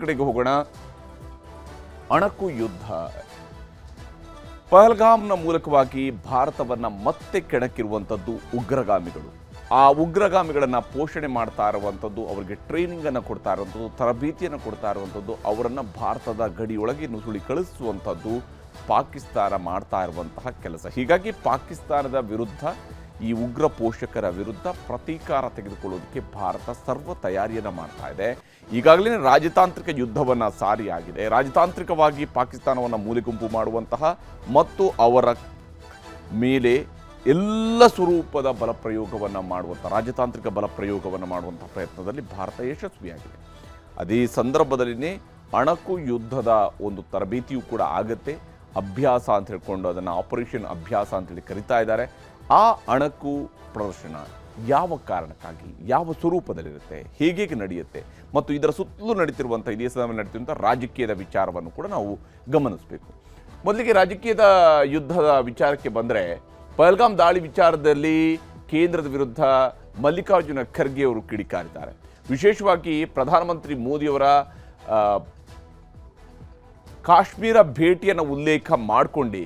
ಕಡೆಗೆ ಹೋಗೋಣ. ಅಣಕು ಯುದ್ಧ. ಪಹಲ್ಗಾಮ್ನ ಮೂಲಕವಾಗಿ ಭಾರತವನ್ನ ಮತ್ತೆ ಕೆಣಕಿರುವಂಥದ್ದು ಉಗ್ರಗಾಮಿಗಳು. ಆ ಉಗ್ರಗಾಮಿಗಳನ್ನ ಪೋಷಣೆ ಮಾಡ್ತಾ ಇರುವಂಥದ್ದು, ಅವರಿಗೆ ಟ್ರೈನಿಂಗ್ ಅನ್ನು ಕೊಡ್ತಾ ಇರುವಂಥದ್ದು ತರಬೇತಿಯನ್ನು ಕೊಡ್ತಾ ಇರುವಂಥದ್ದು, ಅವರನ್ನ ಭಾರತದ ಗಡಿಯೊಳಗೆ ನುಸುಳಿ ಕಳಿಸುವಂಥದ್ದು ಪಾಕಿಸ್ತಾನ ಮಾಡ್ತಾ ಇರುವಂತಹ ಕೆಲಸ. ಹೀಗಾಗಿ ಪಾಕಿಸ್ತಾನದ ವಿರುದ್ಧ ಈ ಉಗ್ರ ಪೋಷಕರ ವಿರುದ್ಧ ಪ್ರತೀಕಾರ ತೆಗೆದುಕೊಳ್ಳೋದಕ್ಕೆ ಭಾರತ ಸರ್ವ ತಯಾರಿಯನ್ನು ಮಾಡ್ತಾ ಇದೆ. ಈಗಾಗಲೇ ರಾಜತಾಂತ್ರಿಕ ಯುದ್ಧವನ್ನು ಸಾರಿಯಾಗಿದೆ ರಾಜತಾಂತ್ರಿಕವಾಗಿ ಪಾಕಿಸ್ತಾನವನ್ನು ಮೂಲೆಗುಂಪು ಮಾಡುವಂತಹ ಮತ್ತು ಅವರ ಮೇಲೆ ಎಲ್ಲ ಸ್ವರೂಪದ ಬಲಪ್ರಯೋಗವನ್ನು ಮಾಡುವಂಥ ರಾಜತಾಂತ್ರಿಕ ಬಲಪ್ರಯೋಗವನ್ನು ಮಾಡುವಂಥ ಪ್ರಯತ್ನದಲ್ಲಿ ಭಾರತ ಯಶಸ್ವಿಯಾಗಿದೆ. ಅದೇ ಸಂದರ್ಭದಲ್ಲಿನೇ ಅಣಕು ಯುದ್ಧದ ಒಂದು ತರಬೇತಿಯೂ ಕೂಡ ಆಗುತ್ತೆ. ಅಭ್ಯಾಸ ಅಂತ ಹೇಳ್ಕೊಂಡು ಅದನ್ನು ಆಪರೇಷನ್ ಅಭ್ಯಾಸ ಅಂತೇಳಿ ಕರಿತಾ ಇದ್ದಾರೆ. ಆ ಅಣಕು ಪ್ರದರ್ಶನ ಯಾವ ಕಾರಣಕ್ಕಾಗಿ, ಯಾವ ಸ್ವರೂಪದಲ್ಲಿರುತ್ತೆ ಹೇಗೆ ನಡೆಯುತ್ತೆ ಮತ್ತು ಇದರ ಸುತ್ತಲೂ ನಡೀತಿರುವಂಥ ಇದೇ ನಡೀತಿರುವಂಥ ರಾಜಕೀಯದ ವಿಚಾರವನ್ನು ಕೂಡ ನಾವು ಗಮನಿಸಬೇಕು. ಮೊದಲಿಗೆ ರಾಜಕೀಯದ ಯುದ್ಧದ ವಿಚಾರಕ್ಕೆ ಬಂದರೆ ಪಹಲ್ಗಾಮ್ ದಾಳಿ ವಿಚಾರದಲ್ಲಿ ಕೇಂದ್ರದ ವಿರುದ್ಧ ಮಲ್ಲಿಕಾರ್ಜುನ ಖರ್ಗೆ ಅವರು ಕಿಡಿಕಾರಿದ್ದಾರೆ. ವಿಶೇಷವಾಗಿ ಪ್ರಧಾನಮಂತ್ರಿ ಮೋದಿಯವರ ಕಾಶ್ಮೀರ ಭೇಟಿಯನ್ನು ಉಲ್ಲೇಖ ಮಾಡಿಕೊಂಡು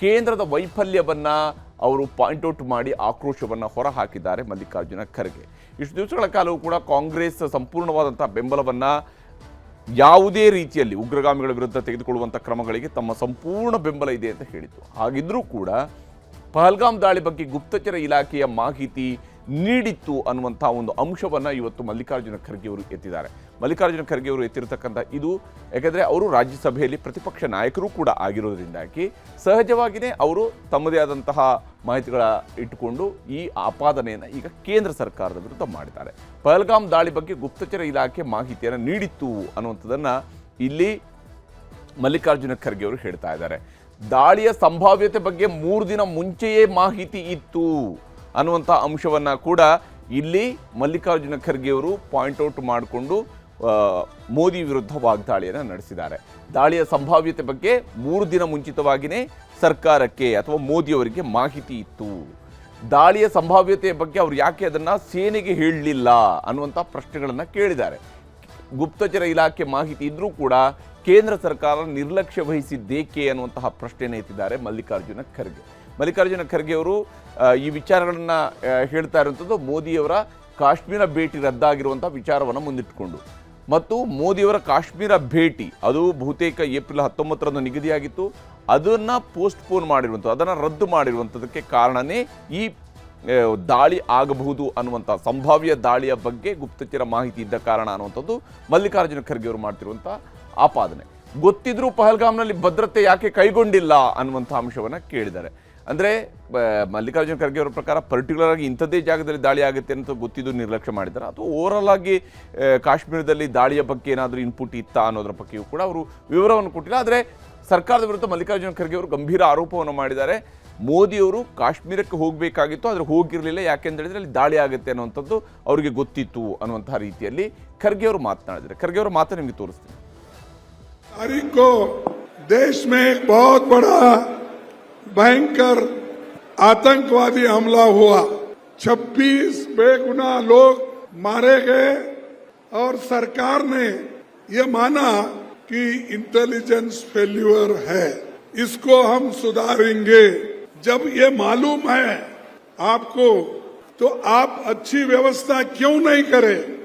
ಕೇಂದ್ರದ ವೈಫಲ್ಯವನ್ನು ಅವರು ಪಾಯಿಂಟ್ ಔಟ್ ಮಾಡಿ ಆಕ್ರೋಶವನ್ನು ಹೊರಹಾಕಿದ್ದಾರೆ ಮಲ್ಲಿಕಾರ್ಜುನ ಖರ್ಗೆ. ಇಷ್ಟು ದಿವಸಗಳ ಕಾಲವೂ ಕೂಡ ಕಾಂಗ್ರೆಸ್ ಸಂಪೂರ್ಣವಾದಂಥ ಬೆಂಬಲವನ್ನು ಯಾವುದೇ ರೀತಿಯಲ್ಲಿ ಉಗ್ರಗಾಮಿಗಳ ವಿರುದ್ಧ ತೆಗೆದುಕೊಳ್ಳುವಂಥ ಕ್ರಮಗಳಿಗೆ ತಮ್ಮ ಸಂಪೂರ್ಣ ಬೆಂಬಲ ಇದೆ ಅಂತ ಹೇಳಿತು ಹಾಗಿದ್ರೂ ಕೂಡ ಪಹಲ್ಗಾಮ್ ದಾಳಿ ಬಗ್ಗೆ ಗುಪ್ತಚರ ಇಲಾಖೆಯ ಮಾಹಿತಿ ನೀಡಿತ್ತು ಅನ್ನುವಂಥ ಒಂದು ಅಂಶವನ್ನು ಇವತ್ತು ಮಲ್ಲಿಕಾರ್ಜುನ ಖರ್ಗೆ ಅವರು ಎತ್ತಿದ್ದಾರೆ. ಮಲ್ಲಿಕಾರ್ಜುನ ಖರ್ಗೆ ಅವರು ಎತ್ತಿರತಕ್ಕಂಥ ಇದು, ಯಾಕೆಂದರೆ ಅವರು ರಾಜ್ಯಸಭೆಯಲ್ಲಿ ಪ್ರತಿಪಕ್ಷ ನಾಯಕರು ಕೂಡ ಆಗಿರೋದ್ರಿಂದಾಗಿ ಸಹಜವಾಗಿಯೇ ಅವರು ತಮ್ಮದೇ ಆದಂತಹ ಮಾಹಿತಿಗಳ ಇಟ್ಟುಕೊಂಡು ಈ ಆಪಾದನೆಯನ್ನು ಈಗ ಕೇಂದ್ರ ಸರ್ಕಾರದ ವಿರುದ್ಧ ಮಾಡಿದ್ದಾರೆ. ಪಹಲ್ಗಾಮ್ ದಾಳಿ ಬಗ್ಗೆ ಗುಪ್ತಚರ ಇಲಾಖೆ ಮಾಹಿತಿಯನ್ನು ನೀಡಿತ್ತು ಅನ್ನುವಂಥದ್ದನ್ನು ಇಲ್ಲಿ ಮಲ್ಲಿಕಾರ್ಜುನ ಖರ್ಗೆ ಅವರು ಹೇಳ್ತಾ ಇದ್ದಾರೆ. ದಾಳಿಯ ಸಂಭಾವ್ಯತೆ ಬಗ್ಗೆ ಮೂರು ದಿನ ಮುಂಚೆಯೇ ಮಾಹಿತಿ ಇತ್ತು. ಅನ್ನುವಂಥ ಅಂಶವನ್ನು ಕೂಡ ಇಲ್ಲಿ ಮಲ್ಲಿಕಾರ್ಜುನ ಖರ್ಗೆ ಅವರು ಪಾಯಿಂಟ್ ಔಟ್ ಮಾಡಿಕೊಂಡು ಮೋದಿ ವಿರುದ್ಧ ವಾಗ್ದಾಳಿಯನ್ನು ನಡೆಸಿದ್ದಾರೆ. ದಾಳಿಯ ಸಂಭಾವ್ಯತೆ ಬಗ್ಗೆ ಮೂರು ದಿನ ಮುಂಚಿತವಾಗಿಯೇ ಸರ್ಕಾರಕ್ಕೆ ಅಥವಾ ಮೋದಿಯವರಿಗೆ ಮಾಹಿತಿ ಇತ್ತು. ದಾಳಿಯ ಸಂಭಾವ್ಯತೆಯ ಬಗ್ಗೆ ಅವರು ಯಾಕೆ ಅದನ್ನು ಸೇನೆಗೆ ಹೇಳಲಿಲ್ಲ ಅನ್ನುವಂಥ ಪ್ರಶ್ನೆಗಳನ್ನು ಕೇಳಿದ್ದಾರೆ. ಗುಪ್ತಚರ ಇಲಾಖೆ ಮಾಹಿತಿ ಇದ್ದರೂ ಕೂಡ ಕೇಂದ್ರ ಸರ್ಕಾರ ನಿರ್ಲಕ್ಷ್ಯ ವಹಿಸಿದ್ದೇಕೆ ಅನ್ನುವಂತಹ ಪ್ರಶ್ನೆಯನ್ನು ಎತ್ತಿದ್ದಾರೆ ಮಲ್ಲಿಕಾರ್ಜುನ ಖರ್ಗೆ. ಮಲ್ಲಿಕಾರ್ಜುನ ಖರ್ಗೆ ಅವರು ಈ ವಿಚಾರಗಳನ್ನು ಹೇಳ್ತಾ ಇರುವಂಥದ್ದು ಮೋದಿಯವರ ಕಾಶ್ಮೀರ ಭೇಟಿ ರದ್ದಾಗಿರುವಂಥ ವಿಚಾರವನ್ನು ಮುಂದಿಟ್ಟುಕೊಂಡು ಮತ್ತು ಮೋದಿಯವರ ಕಾಶ್ಮೀರ ಭೇಟಿ, ಅದು ಬಹುತೇಕ ಏಪ್ರಿಲ್ ಹತ್ತೊಂಬತ್ತರಂದು ನಿಗದಿಯಾಗಿತ್ತು. ಅದನ್ನು ಪೋಸ್ಟ್ಪೋನ್ ಮಾಡಿರುವಂಥದ್ದು ಅದನ್ನು ರದ್ದು ಮಾಡಿರುವಂಥದ್ದಕ್ಕೆ ಕಾರಣನೇ ಈ ದಾಳಿ ಆಗಬಹುದು ಅನ್ನುವಂಥ ಸಂಭಾವ್ಯ ದಾಳಿಯ ಬಗ್ಗೆ ಗುಪ್ತಚರ ಮಾಹಿತಿ ಇದ್ದ ಕಾರಣ ಅನ್ನುವಂಥದ್ದು ಮಲ್ಲಿಕಾರ್ಜುನ ಖರ್ಗೆ ಅವರು ಮಾಡ್ತಿರುವಂಥ ಆಪಾದನೆ. ಗೊತ್ತಿದ್ರೂ ಪಹಲ್ಗಾಮ್ನಲ್ಲಿ ಭದ್ರತೆ ಯಾಕೆ ಕೈಗೊಂಡಿಲ್ಲ ಅನ್ನುವಂಥ ಅಂಶವನ್ನು ಕೇಳಿದ್ದಾರೆ. ಅಂದರೆ ಮಲ್ಲಿಕಾರ್ಜುನ ಖರ್ಗೆ ಅವರ ಪ್ರಕಾರ ಪರ್ಟಿಕ್ಯುಲರ್ ಆಗಿ ಇಂಥದ್ದೇ ಜಾಗದಲ್ಲಿ ದಾಳಿ ಆಗುತ್ತೆ ಅಂತ ಗೊತ್ತಿದ್ದು ನಿರ್ಲಕ್ಷ್ಯ ಮಾಡಿದ್ದಾರೆ. ಅಥವಾ ಓವರಾಲ್ ಆಗಿ ಕಾಶ್ಮೀರದಲ್ಲಿ ದಾಳಿಯ ಬಗ್ಗೆ ಏನಾದರೂ ಇನ್ಪುಟ್ ಇತ್ತಾ ಅನ್ನೋದ್ರ ಬಗ್ಗೆಯೂ ಕೂಡ ಅವರು ವಿವರವನ್ನು ಕೊಟ್ಟಿಲ್ಲ. ಆದರೆ, ಸರ್ಕಾರದ ವಿರುದ್ಧ ಮಲ್ಲಿಕಾರ್ಜುನ ಖರ್ಗೆ ಅವರು ಗಂಭೀರ ಆರೋಪವನ್ನು ಮಾಡಿದ್ದಾರೆ. ಮೋದಿಯವರು ಕಾಶ್ಮೀರಕ್ಕೆ ಹೋಗಬೇಕಾಗಿತ್ತು, ಆದರೆ ಹೋಗಿರಲಿಲ್ಲ. ಯಾಕೆಂತ ಹೇಳಿದ್ರೆ ಅಲ್ಲಿ ದಾಳಿ ಆಗುತ್ತೆ ಅನ್ನುವಂಥದ್ದು ಅವರಿಗೆ ಗೊತ್ತಿತ್ತು ಅನ್ನುವಂತಹ ರೀತಿಯಲ್ಲಿ ಖರ್ಗೆ ಅವರು ಮಾತನಾಡಿದ್ದಾರೆ. ಖರ್ಗೆ ಅವರ ಮಾತು ನಿಮಗೆ ತೋರಿಸ್ತೀನಿ. भयंकर आतंकवादी हमला हुआ। 26 बेगुनाह लोग मारे गए और सरकार ने ये माना कि इंटेलिजेंस फेल्यूर है। इसको हम सुधारेंगे। जब ये मालूम है आपको तो आप अच्छी व्यवस्था क्यों नहीं करें?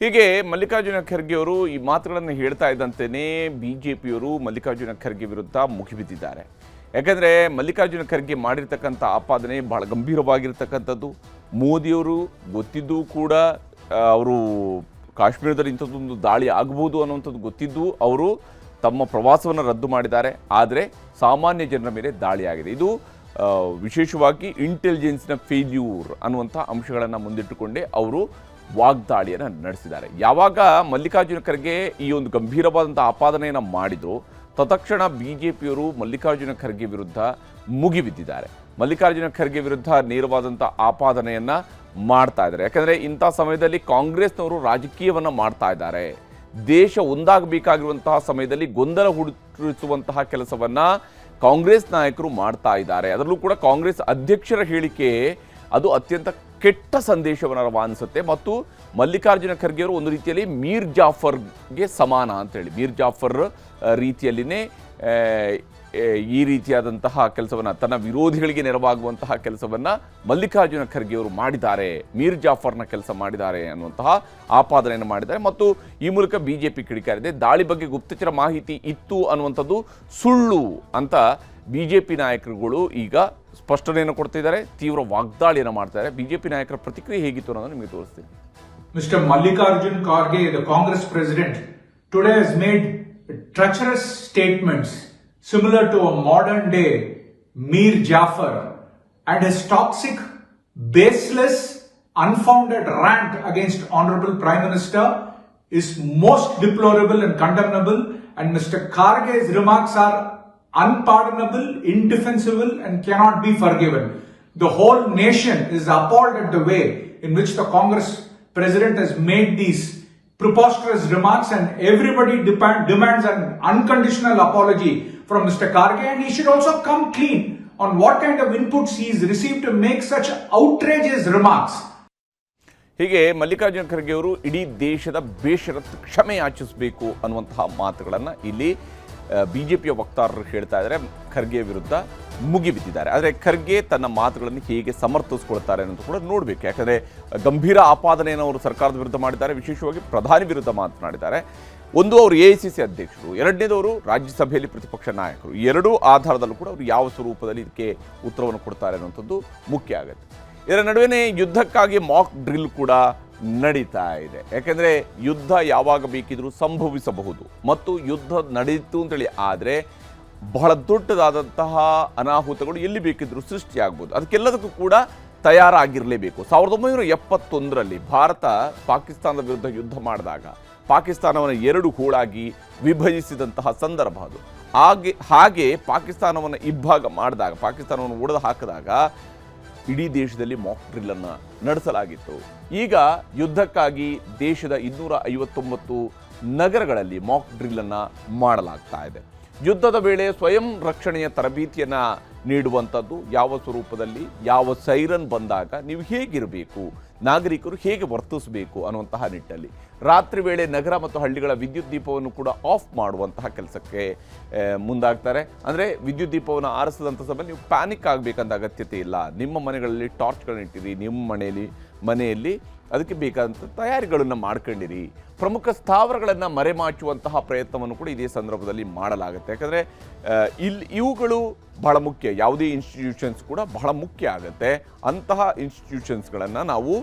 ಹೀಗೆ ಮಲ್ಲಿಕಾರ್ಜುನ ಖರ್ಗೆ ಅವರು ಈ ಮಾತುಗಳನ್ನು ಹೇಳ್ತಾ ಇದ್ದಂತೆಯೇ ಬಿ ಜೆ ಪಿಯವರು ಮಲ್ಲಿಕಾರ್ಜುನ ಖರ್ಗೆ ವಿರುದ್ಧ ಮುಗಿಬಿದ್ದಿದ್ದಾರೆ. ಯಾಕಂದರೆ ಮಲ್ಲಿಕಾರ್ಜುನ ಖರ್ಗೆ ಮಾಡಿರ್ತಕ್ಕಂಥ ಆಪಾದನೆ ಬಹಳ ಗಂಭೀರವಾಗಿರ್ತಕ್ಕಂಥದ್ದು. ಮೋದಿಯವರು ಗೊತ್ತಿದ್ದೂ ಕೂಡ ಅವರು ಕಾಶ್ಮೀರದಲ್ಲಿ ಇಂಥದ್ದೊಂದು ದಾಳಿ ಆಗ್ಬೋದು ಅನ್ನುವಂಥದ್ದು ಗೊತ್ತಿದ್ದು ಅವರು ತಮ್ಮ ಪ್ರವಾಸವನ್ನು ರದ್ದು ಮಾಡಿದ್ದಾರೆ. ಆದರೆ ಸಾಮಾನ್ಯ ಜನರ ಮೇಲೆ ದಾಳಿಯಾಗಿದೆ ಇದು ವಿಶೇಷವಾಗಿ ಇಂಟೆಲಿಜೆನ್ಸ್ನ ಫೇಲ್ಯೂರ್ ಅನ್ನುವಂಥ ಅಂಶಗಳನ್ನು ಮುಂದಿಟ್ಟುಕೊಂಡೇ ಅವರು ವಾಗ್ದಾಳಿಯನ್ನು ನಡೆಸಿದ್ದಾರೆ. ಯಾವಾಗ ಮಲ್ಲಿಕಾರ್ಜುನ ಖರ್ಗೆ ಈ ಒಂದು ಗಂಭೀರವಾದಂಥ ಆಪಾದನೆಯನ್ನು ಮಾಡಿದ್ರು ತತ್ಕ್ಷಣ ಬಿ ಜೆ ಪಿಯವರು ಮಲ್ಲಿಕಾರ್ಜುನ ಖರ್ಗೆ ವಿರುದ್ಧ ಮುಗಿಬಿದ್ದಿದ್ದಾರೆ. ಮಲ್ಲಿಕಾರ್ಜುನ ಖರ್ಗೆ ವಿರುದ್ಧ ನೇರವಾದಂಥ ಆಪಾದನೆಯನ್ನು ಮಾಡ್ತಾ ಇದ್ದಾರೆ. ಯಾಕಂದರೆ ಇಂಥ ಸಮಯದಲ್ಲಿ ಕಾಂಗ್ರೆಸ್ನವರು ರಾಜಕೀಯವನ್ನು ಮಾಡ್ತಾ ಇದ್ದಾರೆ. ದೇಶ ಒಂದಾಗಬೇಕಾಗಿರುವಂತಹ ಸಮಯದಲ್ಲಿ ಗೊಂದಲ ಹುಡುಕಿಸುವಂತಹ ಕೆಲಸವನ್ನು ಕಾಂಗ್ರೆಸ್ ನಾಯಕರು ಮಾಡ್ತಾ ಇದ್ದಾರೆ. ಅದರಲ್ಲೂ ಕೂಡ ಕಾಂಗ್ರೆಸ್ ಅಧ್ಯಕ್ಷರ ಹೇಳಿಕೆ ಅದು ಅತ್ಯಂತ ಕೆಟ್ಟ ಸಂದೇಶವನ್ನು ರವಾನಿಸುತ್ತೆ. ಮತ್ತು ಮಲ್ಲಿಕಾರ್ಜುನ ಖರ್ಗೆ ಅವರು ಒಂದು ರೀತಿಯಲ್ಲಿ ಮೀರ್ ಜಾಫರ್ಗೆ ಸಮಾನ ಅಂತೇಳಿ. ಮೀರ್ ಜಾಫರ್ ರೀತಿಯಲ್ಲಿನೇ ಈ ರೀತಿಯಾದಂತಹ ಕೆಲಸವನ್ನು, ತನ್ನ ವಿರೋಧಿಗಳಿಗೆ ನೆರವಾಗುವಂತಹ ಕೆಲಸವನ್ನು ಮಲ್ಲಿಕಾರ್ಜುನ ಖರ್ಗೆ ಅವರು ಮಾಡಿದ್ದಾರೆ. ಮೀರ್ ಜಾಫರ್ನ ಕೆಲಸ ಮಾಡಿದ್ದಾರೆ ಅನ್ನುವಂತಹ ಆಪಾದನೆಯನ್ನು ಮಾಡಿದ್ದಾರೆ. ಮತ್ತು ಈ ಮೂಲಕ ಬಿ ಜೆ ಪಿ ದಾಳಿ ಬಗ್ಗೆ ಗುಪ್ತಚರ ಮಾಹಿತಿ ಇತ್ತು ಅನ್ನುವಂಥದ್ದು ಸುಳ್ಳು ಅಂತ ಬಿ ಜೆ ಪಿ ನಾಯಕರುಗಳು ಈಗ ಸ್ಪಷ್ಟನೆಯನ್ನು ಕೊಡ್ತಿದ್ದಾರೆ ತೀವ್ರ ವಾಗ್ದಾಳಿಯನ್ನು ಮಾಡ್ತಾರೆ ಬಿ ಜೆ ಪಿ ನಾಯಕರ ಪ್ರತಿಕ್ರಿಯೆ ಹೇಗಿತ್ತು ಅನ್ನೋದನ್ನು ನಿಮಗೆ ತೋರಿಸ್ತೀನಿ Mr. Mallikarjun Kharge, the Congress president, today has made treacherous statements similar to a modern day Mir Jafar and his toxic, baseless, unfounded rant against Honorable Prime Minister is most deplorable and condemnable and Mr. Kharge's remarks are unpardonable, indefensible and cannot be forgiven. The whole nation is appalled at the way in which the Congress president has made these preposterous remarks and everybody depend, demands an unconditional apology from Mr. Karge and he should also come clean on what kind of inputs he's received to make such outrageous remarks. ಹೀಗೆ ಮಲ್ಲಿಕಾರ್ಜುನ ಖರ್ಗೆ ಅವರು ಇಡೀ ದೇಶದ ಬೇಷರತ್ ಕ್ಷಮೆ ಯಾಚಿಸಬೇಕು ಅನ್ನುವಂತಹ ಮಾತುಗಳನ್ನು ಇಲ್ಲಿ B J ಪಿಯ ವಕ್ತಾರರು ಹೇಳ್ತಾ ಇದ್ದಾರೆ, ಖರ್ಗೆ ವಿರುದ್ಧ ಮುಗಿಬಿದ್ದಿದ್ದಾರೆ ಆದರೆ ಖರ್ಗೆ ತನ್ನ ಮಾತುಗಳನ್ನು ಹೇಗೆ ಸಮರ್ಥಿಸ್ಕೊಳ್ತಾರೆ ಅನ್ನೋದು ಕೂಡ ನೋಡಬೇಕು. ಯಾಕಂದರೆ ಗಂಭೀರ ಆಪಾದನೆಯನ್ನು ಅವರು ಸರ್ಕಾರದ ವಿರುದ್ಧ ಮಾಡಿದ್ದಾರೆ, ವಿಶೇಷವಾಗಿ ಪ್ರಧಾನಿ ವಿರುದ್ಧ ಮಾತನಾಡಿದ್ದಾರೆ. ಒಂದು ಅವರು ಎ ಐ ಸಿ ಸಿ ಅಧ್ಯಕ್ಷರು ಎರಡನೇದವರು ರಾಜ್ಯಸಭೆಯಲ್ಲಿ ಪ್ರತಿಪಕ್ಷ ನಾಯಕರು. ಎರಡೂ ಆಧಾರದಲ್ಲೂ ಕೂಡ ಅವರು ಯಾವ ಸ್ವರೂಪದಲ್ಲಿ ಇದಕ್ಕೆ ಉತ್ತರವನ್ನು ಕೊಡ್ತಾರೆ ಅನ್ನೋಂಥದ್ದು ಮುಖ್ಯ ಆಗುತ್ತೆ. ಇದರ ನಡುವೆನೇ ಯುದ್ಧಕ್ಕಾಗಿ ಮಾಕ್ ಡ್ರಿಲ್ ಕೂಡ ನಡೀತಾ ಇದೆ. ಯಾಕೆಂದರೆ ಯುದ್ಧ ಯಾವಾಗ ಬೇಕಿದ್ರೂ ಸಂಭವಿಸಬಹುದು. ಮತ್ತು ಯುದ್ಧ ನಡೆಯಿತು ಅಂತೇಳಿ ಆದರೆ ಬಹಳ ದೊಡ್ಡದಾದಂತಹ ಅನಾಹುತಗಳು ಎಲ್ಲಿ ಬೇಕಿದ್ರೂ ಸೃಷ್ಟಿಯಾಗ್ಬೋದು. ಅದಕ್ಕೆಲ್ಲದಕ್ಕೂ ಕೂಡ ತಯಾರಾಗಿರಲೇಬೇಕು. ಸಾವಿರದ ಒಂಬೈನೂರ ಎಪ್ಪತ್ತೊಂದರಲ್ಲಿ ಭಾರತ ಪಾಕಿಸ್ತಾನದ ವಿರುದ್ಧ ಯುದ್ಧ ಮಾಡಿದಾಗ ಪಾಕಿಸ್ತಾನವನ್ನು ಎರಡು ಹೂಳಾಗಿ ವಿಭಜಿಸಿದಂತಹ ಸಂದರ್ಭ ಅದು. ಹಾಗೆ ಹಾಗೆ ಪಾಕಿಸ್ತಾನವನ್ನು ಇಬ್ಬಾಗ ಮಾಡಿದಾಗ, ಪಾಕಿಸ್ತಾನವನ್ನು ಒಡೆದು ಹಾಕಿದಾಗ ಇಡೀ ದೇಶದಲ್ಲಿ ಮಾಕ್ ಡ್ರಿಲ್ಲನ್ನು ನಡೆಸಲಾಗಿತ್ತು. ಈಗ ಯುದ್ಧಕ್ಕಾಗಿ ದೇಶದ ಇನ್ನೂರ ಐವತ್ತೊಂಬತ್ತು ನಗರಗಳಲ್ಲಿ ಮಾಕ್ ಡ್ರಿಲ್ಲನ್ನು ಮಾಡಲಾಗ್ತಾ ಇದೆ. ಯುದ್ಧದ ವೇಳೆ ಸ್ವಯಂ ರಕ್ಷಣೆಯ ತರಬೇತಿಯನ್ನು ನೀಡುವಂಥದ್ದು ಯಾವ ಸ್ವರೂಪದಲ್ಲಿ, ಯಾವ ಸೈರನ್ ಬಂದಾಗ ನೀವು ಹೇಗಿರಬೇಕು, ನಾಗರಿಕರು ಹೇಗೆ ವರ್ತಿಸಬೇಕು ಅನ್ನುವಂತಹ ನಿಟ್ಟಲ್ಲಿ. ರಾತ್ರಿ ವೇಳೆ ನಗರ ಮತ್ತು ಹಳ್ಳಿಗಳ ವಿದ್ಯುತ್ ದೀಪವನ್ನು ಕೂಡ ಆಫ್ ಮಾಡುವಂತಹ ಕೆಲಸಕ್ಕೆ ಮುಂದಾಗ್ತಾರೆ. ಅಂದರೆ ವಿದ್ಯುತ್ ದೀಪವನ್ನು ಆರಿಸಿದಂಥ ಸಮಯ ನೀವು ಪ್ಯಾನಿಕ್ ಆಗಬೇಕಂತ ಅಗತ್ಯತೆ ಇಲ್ಲ. ನಿಮ್ಮ ಮನೆಗಳಲ್ಲಿ ಟಾರ್ಚ್ಗಳನ್ನ ಇಟ್ಟಿರಿ ನಿಮ್ಮ ಮನೆಯಲ್ಲಿ ಮನೆಯಲ್ಲಿ ಅದಕ್ಕೆ ಬೇಕಾದಂಥ ತಯಾರಿಗಳನ್ನು ಮಾಡ್ಕೊಂಡಿರಿ. ಪ್ರಮುಖ ಸ್ಥಾವರಗಳನ್ನು ಮರೆಮಾಚುವಂತಹ ಪ್ರಯತ್ನವನ್ನು ಕೂಡ ಇದೇ ಸಂದರ್ಭದಲ್ಲಿ ಮಾಡಲಾಗುತ್ತೆ. ಯಾಕಂದರೆ ಇಲ್ಲಿ ಇವುಗಳು ಬಹಳ ಮುಖ್ಯ. ಯಾವುದೇ ಇನ್ಸ್ಟಿಟ್ಯೂಷನ್ಸ್ ಕೂಡ ಬಹಳ ಮುಖ್ಯ ಆಗುತ್ತೆ. ಅಂತಹ ಇನ್ಸ್ಟಿಟ್ಯೂಷನ್ಸ್ಗಳನ್ನು ನಾವು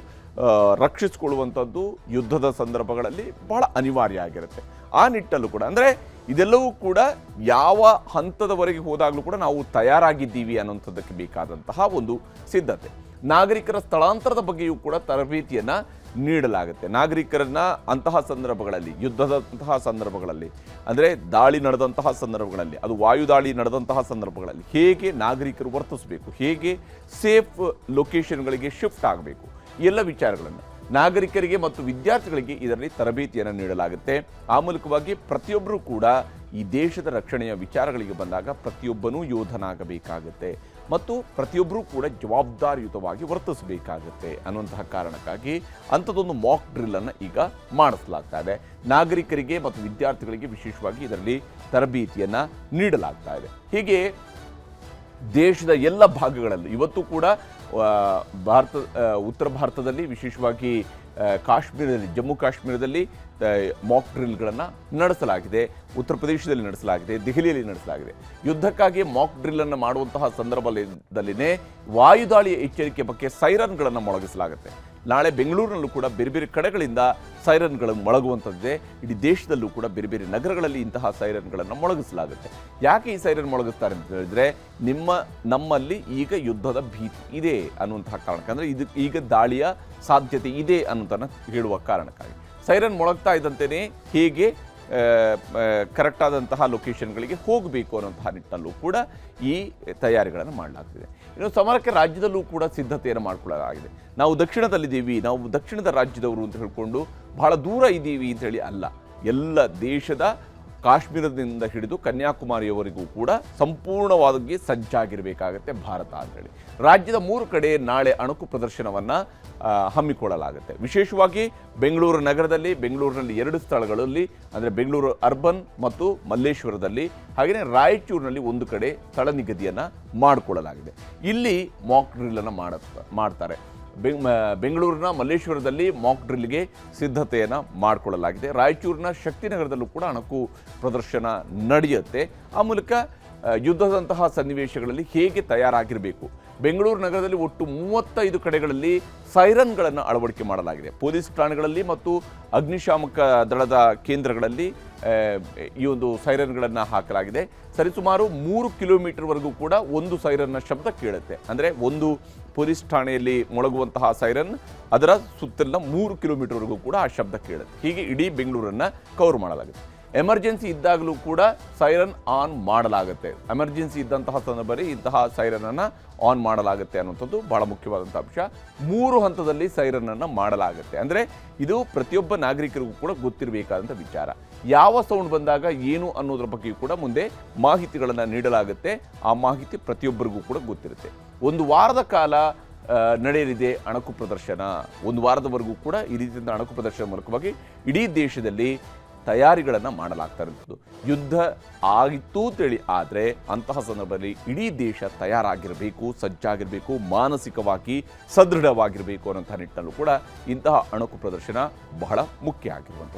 ರಕ್ಷಿಸಿಕೊಳ್ಳುವಂಥದ್ದು ಯುದ್ಧದ ಸಂದರ್ಭಗಳಲ್ಲಿ ಬಹಳ ಅನಿವಾರ್ಯ ಆಗಿರುತ್ತೆ. ಆ ನಿಟ್ಟಲ್ಲೂ ಕೂಡ, ಅಂದರೆ ಇದೆಲ್ಲವೂ ಕೂಡ ಯಾವ ಹಂತದವರೆಗೆ ಹೋದಾಗಲೂ ಕೂಡ ನಾವು ತಯಾರಾಗಿದ್ದೀವಿ ಅನ್ನೋಂಥದ್ದಕ್ಕೆ ಬೇಕಾದಂತಹ ಒಂದು ಸಿದ್ಧತೆ. ನಾಗರಿಕರ ಸ್ಥಳಾಂತರದ ಬಗ್ಗೆಯೂ ಕೂಡ ತರಬೇತಿಯನ್ನು ನೀಡಲಾಗುತ್ತೆ. ನಾಗರಿಕರನ್ನ ಅಂತಹ ಸಂದರ್ಭಗಳಲ್ಲಿ, ಯುದ್ಧದಂತಹ ಸಂದರ್ಭಗಳಲ್ಲಿ, ಅಂದರೆ ದಾಳಿ ನಡೆದಂತಹ ಸಂದರ್ಭಗಳಲ್ಲಿ, ಅದು ವಾಯುದಾಳಿ ನಡೆದಂತಹ ಸಂದರ್ಭಗಳಲ್ಲಿ ಹೇಗೆ ನಾಗರಿಕರು ವರ್ತಿಸಬೇಕು, ಹೇಗೆ ಸೇಫ್ ಲೊಕೇಶನ್ಗಳಿಗೆ ಶಿಫ್ಟ್ ಆಗಬೇಕು ಎಲ್ಲ ವಿಚಾರಗಳನ್ನು ನಾಗರಿಕರಿಗೆ ಮತ್ತು ವಿದ್ಯಾರ್ಥಿಗಳಿಗೆ ಇದರಲ್ಲಿ ತರಬೇತಿಯನ್ನು ನೀಡಲಾಗುತ್ತೆ. ಆ ಮೂಲಕವಾಗಿ ಪ್ರತಿಯೊಬ್ಬರೂ ಕೂಡ ಈ ದೇಶದ ರಕ್ಷಣೆಯ ವಿಚಾರಗಳಿಗೆ ಬಂದಾಗ ಪ್ರತಿಯೊಬ್ಬನೂ ಯೋಧನಾಗಬೇಕಾಗುತ್ತೆ. ಮತ್ತು ಪ್ರತಿಯೊಬ್ಬರೂ ಕೂಡ ಜವಾಬ್ದಾರಿಯುತವಾಗಿ ವರ್ತಿಸಬೇಕಾಗುತ್ತೆ ಅನ್ನುವಂತಹ ಕಾರಣಕ್ಕಾಗಿ ಅಂಥದ್ದೊಂದು ಮಾಕ್ ಡ್ರಿಲ್ಲನ್ನು ಈಗ ಮಾಡಿಸಲಾಗ್ತಾ ಇದೆ ನಾಗರಿಕರಿಗೆ ಮತ್ತು ವಿದ್ಯಾರ್ಥಿಗಳಿಗೆ ವಿಶೇಷವಾಗಿ ಇದರಲ್ಲಿ ತರಬೇತಿಯನ್ನು ನೀಡಲಾಗ್ತಾ ಇದೆ. ಹೀಗೆ ದೇಶದ ಎಲ್ಲ ಭಾಗಗಳಲ್ಲಿ, ಇವತ್ತು ಕೂಡ ಭಾರತ ಉತ್ತರ ಭಾರತದಲ್ಲಿ ವಿಶೇಷವಾಗಿ ಕಾಶ್ಮೀರದಲ್ಲಿ, ಜಮ್ಮು ಕಾಶ್ಮೀರದಲ್ಲಿ ಮಾಕ್ ಡ್ರಿಲ್ಗಳನ್ನು ನಡೆಸಲಾಗಿದೆ. ಉತ್ತರ ಪ್ರದೇಶದಲ್ಲಿ ನಡೆಸಲಾಗಿದೆ, ದೆಹಲಿಯಲ್ಲಿ ನಡೆಸಲಾಗಿದೆ. ಯುದ್ಧಕ್ಕಾಗಿ ಮಾಕ್ ಡ್ರಿಲ್ಲನ್ನು ಮಾಡುವಂತಹ ಸಂದರ್ಭದಲ್ಲಿನೇ ವಾಯುದಾಳಿಯ ಎಚ್ಚರಿಕೆ ಬಗ್ಗೆ ಸೈರನ್ಗಳನ್ನು ಮೊಳಗಿಸಲಾಗುತ್ತೆ. ನಾಳೆ ಬೆಂಗಳೂರಿನಲ್ಲೂ ಕೂಡ ಬೇರೆ ಬೇರೆ ಕಡೆಗಳಿಂದ ಸೈರನ್ಗಳನ್ನು ಮೊಳಗುವಂಥದ್ದೇ ಇಡೀ ದೇಶದಲ್ಲೂ ಕೂಡ ಬೇರೆ ಬೇರೆ ನಗರಗಳಲ್ಲಿ ಇಂತಹ ಸೈರನ್ಗಳನ್ನು ಮೊಳಗಿಸಲಾಗುತ್ತೆ. ಯಾಕೆ ಈ ಸೈರನ್ ಮೊಳಗಿಸ್ತಾರೆ ಅಂತ ಹೇಳಿದ್ರೆ, ನಿಮ್ಮ, ನಮ್ಮಲ್ಲಿ ಈಗ ಯುದ್ಧದ ಭೀತಿ ಇದೆ ಅನ್ನುವಂತಹ ಕಾರಣಕ್ಕೆ. ಅಂದರೆ ಇದು ಈಗ ದಾಳಿಯ ಸಾಧ್ಯತೆ ಇದೆ ಅನ್ನೋದನ್ನು ಹೇಳುವ ಕಾರಣಕ್ಕಾಗಿ. ಸೈರನ್ ಮೊಳಗ್ತಾ ಇದ್ದಂತೆಯೇ ಹೇಗೆ ಕರೆಕ್ಟಾದಂತಹ ಲೊಕೇಶನ್ಗಳಿಗೆ ಹೋಗಬೇಕು ಅನ್ನೋಂತಹ ನಿಟ್ಟಲ್ಲೂ ಕೂಡ ಈ ತಯಾರಿಗಳನ್ನು ಮಾಡಲಾಗ್ತಿದೆ. ಇನ್ನು ಸಮರಕ್ಕೆ ರಾಜ್ಯದಲ್ಲೂ ಕೂಡ ಸಿದ್ಧತೆಯನ್ನು ಮಾಡಿಕೊಳ್ಳಲಾಗಿದೆ. ನಾವು ದಕ್ಷಿಣದಲ್ಲಿದ್ದೀವಿ ನಾವು ದಕ್ಷಿಣದ ರಾಜ್ಯದವರು ಅಂತ ಹೇಳಿಕೊಂಡು ಬಹಳ ದೂರ ಇದ್ದೀವಿ ಅಂತ ಹೇಳಿ ಅಲ್ಲ. ಎಲ್ಲ ದೇಶದ ಕಾಶ್ಮೀರದಿಂದ ಹಿಡಿದು ಕನ್ಯಾಕುಮಾರಿಯವರೆಗೂ ಕೂಡ ಸಂಪೂರ್ಣವಾಗಿ ಸಜ್ಜಾಗಿರಬೇಕಾಗತ್ತೆ ಭಾರತ ಅಂತೇಳಿ. ರಾಜ್ಯದ ಮೂರು ಕಡೆ ನಾಳೆ ಅಣುಕು ಪ್ರದರ್ಶನವನ್ನು ಹಮ್ಮಿಕೊಳ್ಳಲಾಗುತ್ತೆ. ವಿಶೇಷವಾಗಿ ಬೆಂಗಳೂರು ನಗರದಲ್ಲಿ, ಬೆಂಗಳೂರಿನಲ್ಲಿ ಎರಡು ಸ್ಥಳಗಳಲ್ಲಿ, ಅಂದರೆ ಬೆಂಗಳೂರು ಅರ್ಬನ್ ಮತ್ತು ಮಲ್ಲೇಶ್ವರದಲ್ಲಿ ಹಾಗೆಯೇ ರಾಯಚೂರಿನಲ್ಲಿ ಒಂದು ಕಡೆ ಸ್ಥಳ ನಿಗದಿಯನ್ನು ಮಾಡಿಕೊಳ್ಳಲಾಗಿದೆ. ಇಲ್ಲಿ ಮಾಕ್ ಡ್ರಿಲ್ಲನ್ನು ಮಾಡ, ಮಾಡ್ತಾರೆ. ಬೆಂಗಳೂರಿನ ಮಲ್ಲೇಶ್ವರದಲ್ಲಿ ಮಾಕ್ ಡ್ರಿಲ್ಗೆ ಸಿದ್ಧತೆಯನ್ನು ಮಾಡಿಕೊಳ್ಳಲಾಗಿದೆ. ರಾಯಚೂರಿನ ಶಕ್ತಿನಗರದಲ್ಲೂ ಕೂಡ ಅಣಕು ಪ್ರದರ್ಶನ ನಡೆಯುತ್ತೆ. ಆ ಮೂಲಕ ಯುದ್ಧದಂತಹ ಸನ್ನಿವೇಶಗಳಲ್ಲಿ ಹೇಗೆ ತಯಾರಾಗಿರಬೇಕು? ಬೆಂಗಳೂರು ನಗರದಲ್ಲಿ ಒಟ್ಟು ಮೂವತ್ತೈದು ಕಡೆಗಳಲ್ಲಿ ಸೈರನ್ಗಳನ್ನು ಅಳವಡಿಕೆ ಮಾಡಲಾಗಿದೆ. ಪೊಲೀಸ್ ಠಾಣೆಗಳಲ್ಲಿ ಮತ್ತು ಅಗ್ನಿಶಾಮಕ ದಳದ ಕೇಂದ್ರಗಳಲ್ಲಿ ಈ ಒಂದು ಸೈರನ್ಗಳನ್ನು ಹಾಕಲಾಗಿದೆ. ಸರಿಸುಮಾರು ಮೂರು ಕಿಲೋಮೀಟರ್ವರೆಗೂ ಕೂಡ ಒಂದು ಸೈರನ್ನ ಶಬ್ದ ಕೇಳುತ್ತೆ. ಅಂದರೆ ಒಂದು ಪೊಲೀಸ್ ಠಾಣೆಯಲ್ಲಿ ಮೊಳಗುವಂತಹ ಸೈರನ್, ಅದರ ಸುತ್ತಲಿನ ಮೂರು ಕಿಲೋಮೀಟರ್ವರೆಗೂ ಕೂಡ ಆ ಶಬ್ದ ಕೇಳುತ್ತೆ. ಹೀಗೆ ಇಡೀ ಬೆಂಗಳೂರನ್ನು ಕವರ್ ಮಾಡಲಾಗುತ್ತೆ. ಎಮರ್ಜೆನ್ಸಿ ಇದ್ದಾಗಲೂ ಕೂಡ ಸೈರನ್ ಆನ್ ಮಾಡಲಾಗುತ್ತೆ. ಎಮರ್ಜೆನ್ಸಿ ಇದ್ದಂತಹ ಸಂದರ್ಭದಲ್ಲಿ ಇಂತಹ ಸೈರನನ್ನು ಆನ್ ಮಾಡಲಾಗುತ್ತೆ ಅನ್ನುವಂಥದ್ದು ಬಹಳ ಮುಖ್ಯವಾದಂಥ ಅಂಶ. ಮೂರು ಹಂತದಲ್ಲಿ ಸೈರನನ್ನು ಮಾಡಲಾಗುತ್ತೆ. ಅಂದರೆ ಇದು ಪ್ರತಿಯೊಬ್ಬ ನಾಗರಿಕರಿಗೂ ಕೂಡ ಗೊತ್ತಿರಬೇಕಾದಂಥ ವಿಚಾರ. ಯಾವ ಸೌಂಡ್ ಬಂದಾಗ ಏನು ಅನ್ನೋದ್ರ ಬಗ್ಗೆಯೂ ಕೂಡ ಮುಂದೆ ಮಾಹಿತಿಗಳನ್ನು ನೀಡಲಾಗುತ್ತೆ. ಆ ಮಾಹಿತಿ ಪ್ರತಿಯೊಬ್ಬರಿಗೂ ಕೂಡ ಗೊತ್ತಿರುತ್ತೆ. ಒಂದು ವಾರದ ಕಾಲ ನಡೆಯಲಿದೆ ಅಣಕು ಪ್ರದರ್ಶನ. ಒಂದು ವಾರದವರೆಗೂ ಕೂಡ ಈ ರೀತಿಯಿಂದ ಅಣಕು ಪ್ರದರ್ಶನ ಮೂಲಕವಾಗಿ ಇಡೀ ದೇಶದಲ್ಲಿ ತಯಾರಿಗಳನ್ನು ಮಾಡಲಾಗ್ತಾ ಇರುವಂಥದ್ದು. ಯುದ್ಧ ಆಗಿತ್ತು ತಿಳಿ ಆದರೆ ಅಂತಹ ಸಂದರ್ಭದಲ್ಲಿ ಇಡೀ ದೇಶ ತಯಾರಾಗಿರಬೇಕು, ಸಜ್ಜಾಗಿರಬೇಕು, ಮಾನಸಿಕವಾಗಿ ಸದೃಢವಾಗಿರಬೇಕು ಅನ್ನೋಂಥ ನಿಟ್ಟಿನಲ್ಲೂ ಕೂಡ ಇಂತಹ ಅಣಕು ಪ್ರದರ್ಶನ ಬಹಳ ಮುಖ್ಯ ಆಗಿರುವಂಥದ್ದು.